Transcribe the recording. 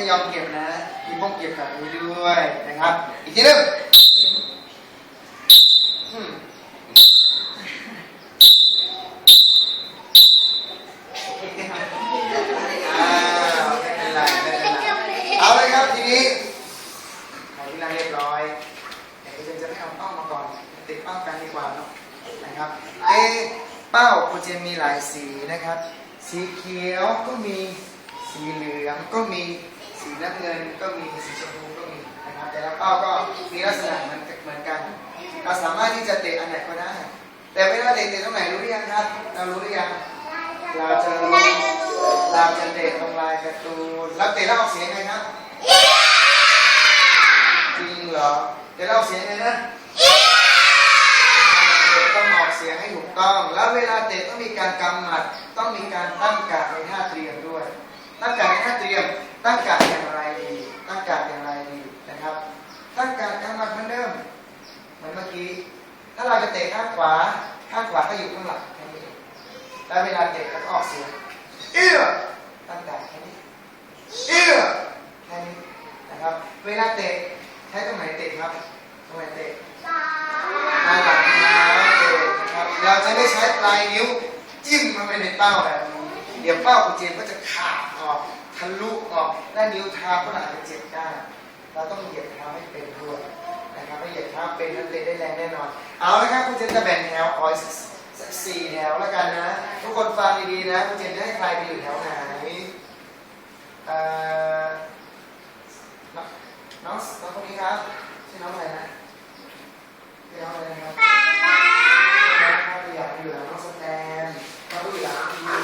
ไม่ยอมเก็บนะมีพวกเก็บแบบนี้ด้วยนะครับ อีกทีหนึงอืมอ้าวไม่เป็นไรไม่เป็นไรเอาเลยครับทีนี้ใครที่นั่งเรียบร้อยเดี๋ยวคุณเจนจะไม่เอาเป้ามาก่อนติดเป้ากันดีกว่าเนาะนะครับ เอะเป้าคุณเจนมีหลายสีนะครับ สีเขียวก็มีสีเหลืองก็มี สีน้ำเงินก็มีสีชมพูก็มีนะครับแต่ละเป้าก็มีลักษณะเหมือนเหมือนกัน เราสามารถที่จะเตะอันไหนก็ได้ แต่เวลาเตะเตะตรงไหนรู้หรือยังครับ เรารู้หรือยัง เราจะเราจะเตะตรงลายการ์ตูนแล้วเตะแล้วออกเสียงไงครับจริงเหรอเตะแล้วออกเสียงไงนะต้องออกเสียงให้ถูกต้อง แล้วเวลาเตะต้องมีการกำหมัด ต้องมีการตั้งกาดในท่าเตรียมด้วยตั้งกาดในท่าเตรียม ตั้งการอย่างไรดี ตั้งการอย่างไรดีนะครับ ตั้งการดกำหมัดเหมือนเดิมเหมือนเมื่อกี้ ถ้าเราจะเตะข้างขวา ข้างขวาก็อยู่ข้างหลังแค่นี้แล้วเวลาเตะก็ออกเสียงเอื้อตั้งการแค่นี้เอื้อแค่นี้นะครับ เวลาเตะใช้ตรงไหนเตะครับตรงไหนเตะมาหลังเท้าเองนะครับเราจะไม่ใช้ปลายนิ้วจิ้มมันไปในเป้าแบบนี้ เดี๋ยวเป้าของเจมก็จะขาดออกทะลุออกและนิ้วเท้าก็อาจจะเจ็บได้เราต้องเหยียดเท้าให้เป็นด้วยนะครับไม่เหยียดเท้าเป็นนั้นเตะได้แรงแน่นอน เอาละครับคุณเจนจะแบ่งแถวออยสักสี่แถวแล้วกันนะ ทุกคนฟังดีๆนะคุณเจนจะให้ใครไปอยู่แถวไหนน้องน้องคนนี้ครับชื่อน้องอะไรนะชื่น้องอะไรนะครับน้องอยากอยู่หลังน้องสแตนน้องอยู่หลัง